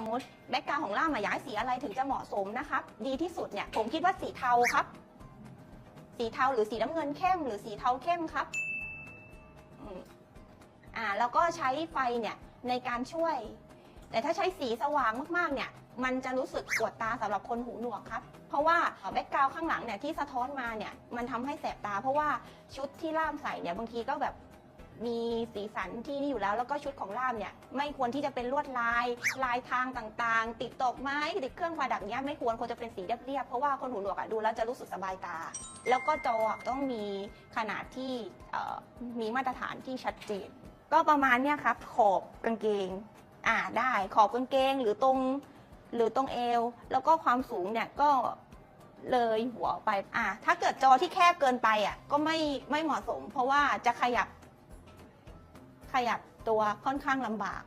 มมติแบ็กกราวของล่ามอะอยากให้สีอะไรถึงจะเหมาะสมนะครับดีที่สุดเนี่ยผมคิดว่าสีเทาครับ สีเทาหรือสีน้ำเงินเข้ม หรือสีเทาเข้มครับอ่าแล้วก็ใช้ไฟเนี่ยในการช่วย แต่ถ้าใช้สีสว่างมากๆเนี่ยมันจะรู้สึกปวดตาสำหรับคนหูหนวกครับ เพราะว่าแบ็กกราวข้างหลังเนี่ยที่สะท้อนมาเนี่ยมันทำให้แสบตา เพราะว่าชุดที่ล่ามใส่เนี่ยบางทีก็แบบ มีสีสันที่นี่อยู่แล้ว แล้วก็ชุดของล่ามเนี่ยไม่ควรที่จะเป็นลวดลาย ลายทางต่างๆ ติดตกไม้ติดเครื่องประดับเนี้ยไม่ควรควรจะเป็นสีเรียบๆเพราะว่าคนหูหนวกอะดูแล้วจะรู้สึกสบายตา แล้วก็จอต้องมีขนาดที่มีมาตรฐานที่ชัดเจน ก็ประมาณเนี้ยครับขอบกางเกงอ่าได้ขอบกางเกงหรือตรงหรือตรงเอว แล้วก็ความสูงเนี่ยก็เลยหัวไป อ่าถ้าเกิดจอที่แคบเกินไปอะ ก็ไม่ไม่เหมาะสม เพราะว่าจะขยับ ขยับตัวค่อนข้างลำบาก